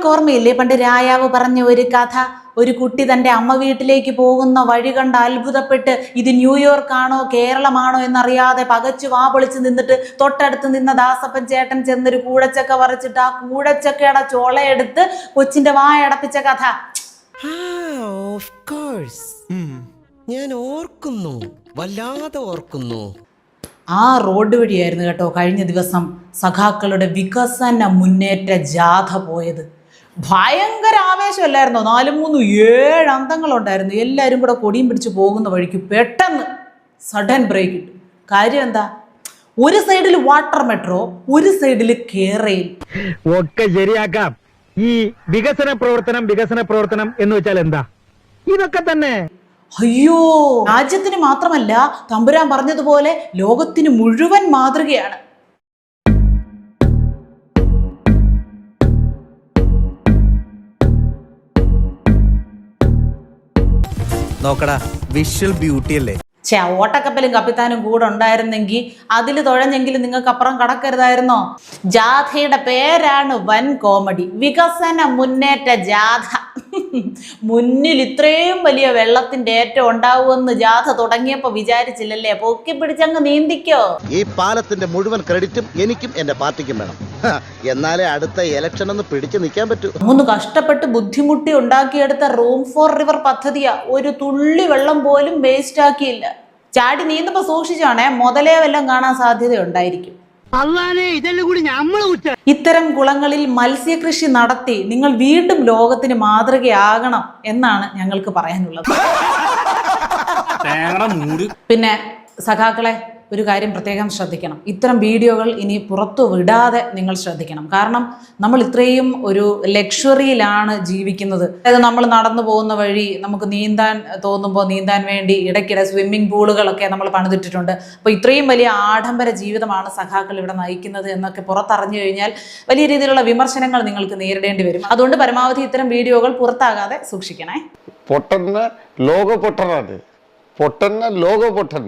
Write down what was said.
നിങ്ങൾക്ക് ഓർമ്മയില്ലേ? പണ്ട് രായാവ് പറഞ്ഞ ഒരു കഥ ഒരു കുട്ടി തന്റെ അമ്മ വീട്ടിലേക്ക് പോകുന്ന വഴി കണ്ട് അത്ഭുതപ്പെട്ട് ഇത് ന്യൂയോർക്കാണോ കേരളമാണോ എന്നറിയാതെ പകച്ചു വാ പൊളിച്ച് നിന്നിട്ട് തൊട്ടടുത്ത് നിന്ന ദാസപ്പൻ ചേട്ടൻ ചെന്നൊരു കൂടച്ചക്ക വറച്ചിട്ട് ആ കൂടച്ചക്കയുടെ ചോളയെടുത്ത് കൊച്ചിന്റെ വായടപ്പിച്ച കഥ. ഓഫ് കോഴ്സ് ഞാൻ ഓർക്കുന്നു. വല്ലാതെ ഓർക്കുന്നു. ആ റോഡ് വഴിയായിരുന്നു കേട്ടോ കഴിഞ്ഞ ദിവസം സഖാക്കളുടെ വികസന മുന്നേറ്റ ജാഥ പോയത്. ഭയങ്കര ആവേശമല്ലായിരുന്നോ? നാലും മൂന്നും ഏഴ് അന്തങ്ങളുണ്ടായിരുന്നു. എല്ലാവരും കൂടെ കൊടിയും പിടിച്ച് പോകുന്ന വഴിക്ക് പെട്ടെന്ന് സഡൻ ബ്രേക്ക് ഇട്ടു. കാര്യം എന്താ? ഒരു സൈഡിൽ വാട്ടർ മെട്രോ ഒരു സൈഡിൽ കേരയിൽ ഒക്കെ ശരിയാക്കാം. ഈ വികസന പ്രവർത്തനം വികസന പ്രവർത്തനം എന്ന് വെച്ചാൽ എന്താ? ഇതൊക്കെ തന്നെ. അയ്യോ രാജ്യത്തിന് മാത്രമല്ല തമ്പുരാൻ പറഞ്ഞതുപോലെ ലോകത്തിന് മുഴുവൻ മാതൃകയാണ്. നോക്കടാ വിഷ്വൽ ബ്യൂട്ടി അല്ലേ? ചേ ഓട്ടക്കപ്പലും കപ്പിത്താനും കൂടെ ഉണ്ടായിരുന്നെങ്കിൽ അതിൽ തുഴഞ്ഞെങ്കിലും നിങ്ങൾക്ക് അപ്പുറം കടക്കരുതായിരുന്നോ? ജാഥയുടെ പേരാണ് വൻ കോമഡി. വികസന മുന്നേറ്റ ജാഥ. മുന്നിൽ ഇത്രയും വലിയ വെള്ളത്തിന്റെ ഏറ്റം ഉണ്ടാവുമെന്ന് ജാഥ തുടങ്ങിയപ്പോ വിചാരിച്ചില്ലല്ലേ? പൊക്കി പിടിച്ചങ്ങ് നീന്തിക്കോ? ഈ പാലത്തിന്റെ മുഴുവൻ ക്രെഡിറ്റും എനിക്കും എന്റെ പാർട്ടിക്കും വേണം. എന്നാലേ അടുത്ത ഇലക്ഷൻ ഒന്ന് പിടിച്ചു നിൽക്കാൻ പറ്റൂ. മൂന്ന് കഷ്ടപ്പെട്ട് ബുദ്ധിമുട്ടി ഉണ്ടാക്കിയെടുത്ത റൂം ഫോർ റിവർ പദ്ധതിയാ ഒരു തുള്ളി വെള്ളം പോലും വേസ്റ്റ് ആക്കിയില്ല. ചാടി നീന്തുമ്പോ സൂക്ഷിച്ചാണേ മുതലേ വല്ലതും കാണാൻ സാധ്യത ഉണ്ടായിരിക്കും ഇത്തരം കുളങ്ങളിൽ മത്സ്യകൃഷി നടത്തി നിങ്ങൾ വീണ്ടും ലോകത്തിന് മാതൃകയാകണം എന്നാണ് ഞങ്ങൾക്ക് പറയാനുള്ളത്. പിന്നെ സഖാക്കളെ ഒരു കാര്യം പ്രത്യേകം ശ്രദ്ധിക്കണം. ഇത്തരം വീഡിയോകൾ ഇനി പുറത്തു വിടാതെ നിങ്ങൾ ശ്രദ്ധിക്കണം. കാരണം നമ്മൾ ഇത്രയും ഒരു ലക്ഷറിയിലാണ് ജീവിക്കുന്നത്. അതായത് നമ്മൾ നടന്നു പോകുന്ന വഴി നമുക്ക് നീന്താൻ തോന്നുമ്പോൾ നീന്താൻ വേണ്ടി ഇടയ്ക്കിടെ സ്വിമ്മിംഗ് പൂളുകളൊക്കെ നമ്മൾ പണിതിട്ടിട്ടുണ്ട്. അപ്പോൾ ഇത്രയും വലിയ ആഡംബര ജീവിതമാണ് സഖാക്കൾ ഇവിടെ നയിക്കുന്നത് എന്നൊക്കെ പുറത്തറിഞ്ഞു കഴിഞ്ഞാൽ വലിയ രീതിയിലുള്ള വിമർശനങ്ങൾ നിങ്ങൾക്ക് നേരിടേണ്ടി വരും. അതുകൊണ്ട് പരമാവധി ഇത്തരം വീഡിയോകൾ പുറത്താകാതെ സൂക്ഷിക്കണേ. പൊട്ടന്ന ലോക പൊട്ടനാണ് പൊട്ടന്ന ലോക പൊട്ടൻ